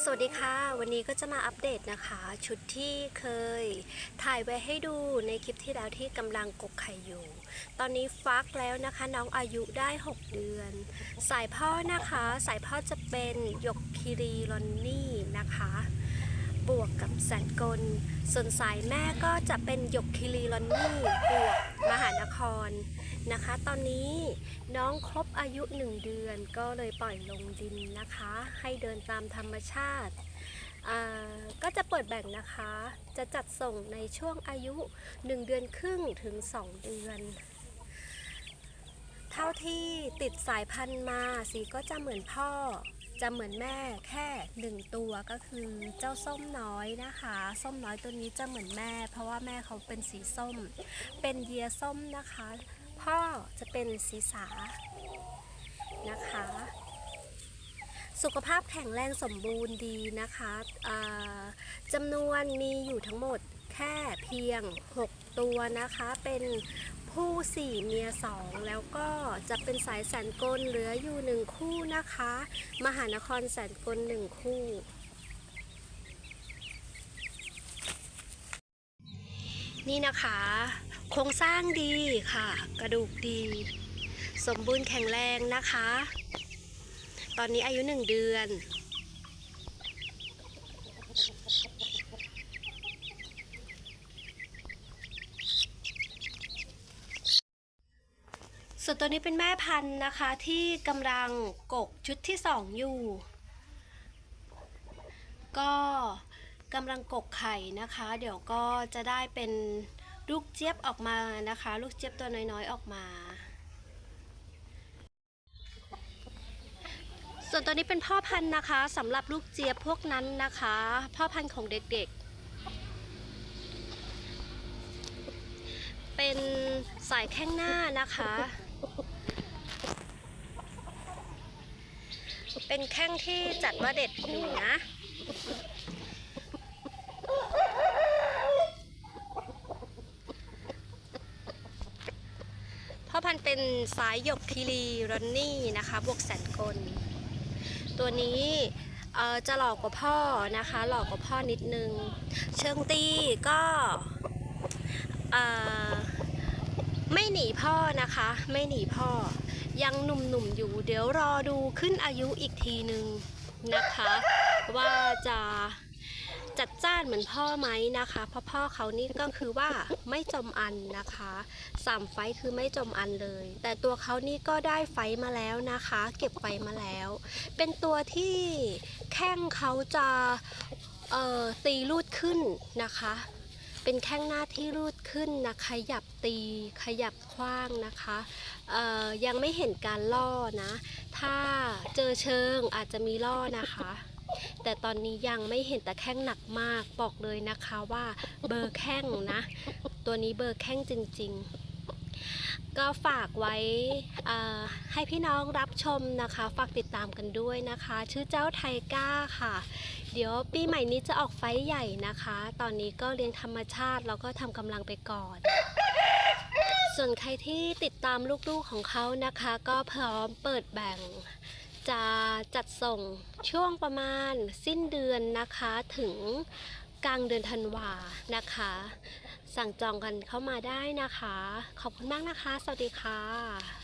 สวัสดีค่ะ วันนี้ก็จะมาอัปเดตนะคะ ชุดที่เคยถ่ายไว้ให้ดูในคลิปที่แล้วที่กำลังกกไข่อยู่ ตอนนี้ฟักแล้วนะคะน้องอายุได้ 6 เดือน สายพ่อนะคะ สายพ่อจะเป็นหยกคิรีลอนนี่นะคะ บวกกับแสนกล ส่วนสายแม่ก็จะเป็นหยกคิรีลอนนี่บวานครนะคะ ตอนนี้น้องครบอายุ1เดือนก็เลยปล่อยลงดินนะคะ ให้เดินตามธรรมชาติก็จะเปิดแบ่งนะคะ จะจัดส่งในช่วงอายุ 1 เดือนครึ่งถึง 2 เดือน เท่าที่ติดสายพันธุ์มาสีก็จะเหมือนพ่อ จะเหมือนแม่แค่หนึ่งตัวก็คือเจ้าส้มน้อยนะคะ ส้มน้อยตัวนี้จะเหมือนแม่ เพราะว่าแม่เขาเป็นสีส้ม เป็นเยียส้มนะคะ พ่อจะเป็นสีสานะคะ สุขภาพแข็งแรงสมบูรณ์ดีนะคะจำนวนมีอยู่ทั้งหมดแค่เพียง 6 ตัวนะคะ เป็น ผู้สี่เมียสองแล้วก็จะเป็นสายแสนกลเหลืออยู่หนึ่งคู่นะคะ มหานครแสนกลหนึ่งคู่นี่นะคะ โครงสร้างดีค่ะ กระดูกดี สมบูรณ์แข็งแรงนะคะ ตอนนี้อายุหนึ่งเดือน ส่วนตัวนี้เป็นแม่พันธุ์นะคะที่กำลังกกชุดที่สองอยู่ ก็กำลังกกไข่นะคะ เดี๋ยวก็จะได้เป็นลูกเจี๊ยบออกมานะคะ ลูกเจี๊ยบตัวน้อยๆออกมา ส่วนตัวนี้เป็นพ่อพันธุ์นะคะสำหรับลูกเจี๊ยบพวกนั้นนะคะ พ่อพันธุ์ของเด็กๆ เป็นสายแข้งหน้านะคะ เป็นแข้งที่จัดว่าเด็ดอยู่นะ พ่อพันธุ์เป็นสายหยกคิรีรอนนี่นะคะ บวกแสนกล ตัวนี้จะหลอกกว่าพ่อนะคะ หลอกกว่าพ่อนิดนึง เชิงตีก็เอ่อ ไม่หนีพ่อนะคะ ไม่หนีพ่อ ยังหนุ่มๆอยู่ เดี๋ยวรอดูขึ้นอายุอีกทีนึงนะคะ ว่าจะจัดจ้านเหมือนพ่อไหมนะคะเพราะพ่อเขานี่ก็คือว่าไม่จมอันนะคะสามไฟคือไม่จมอันเลย แต่ตัวเขานี่ก็ได้ไฟมาแล้วนะคะ เก็บไฟมาแล้ว เป็นตัวที่แข้งเขาจะตีรูดขึ้นนะคะ เป็นแข้งหน้าที่รูดขึ้นนะขยับตีขยับคว้างนะคะยังไม่เห็นการล่อนะ ถ้าเจอเชิงอาจจะมีล่อนะคะ แต่ตอนนี้ยังไม่เห็นแต่แข้งหนักมากบอกเลยนะคะว่าเบอร์แข้งนะ ตัวนี้เบอร์แข้งจริง ๆ ก็ฝากไว้ให้พี่น้องรับชมนะคะ ฝากติดตามกันด้วยนะคะ ชื่อเจ้าไทก้าค่ะ เดี๋ยวปีใหม่นี้จะออกไฟใหญ่นะคะ ตอนนี้ก็เลี้ยงธรรมชาติแล้วก็ทำกำลังไปก่อน ส่วนใครที่ติดตามลูกๆของเขานะคะ ก็พร้อมเปิดแบ่งจะจัดส่งช่วงประมาณสิ้นเดือนนะคะถึง กลางเดือนธันวานะคะ สั่งจองกันเข้ามาได้นะคะ ขอบคุณมากนะคะ สวัสดีค่ะ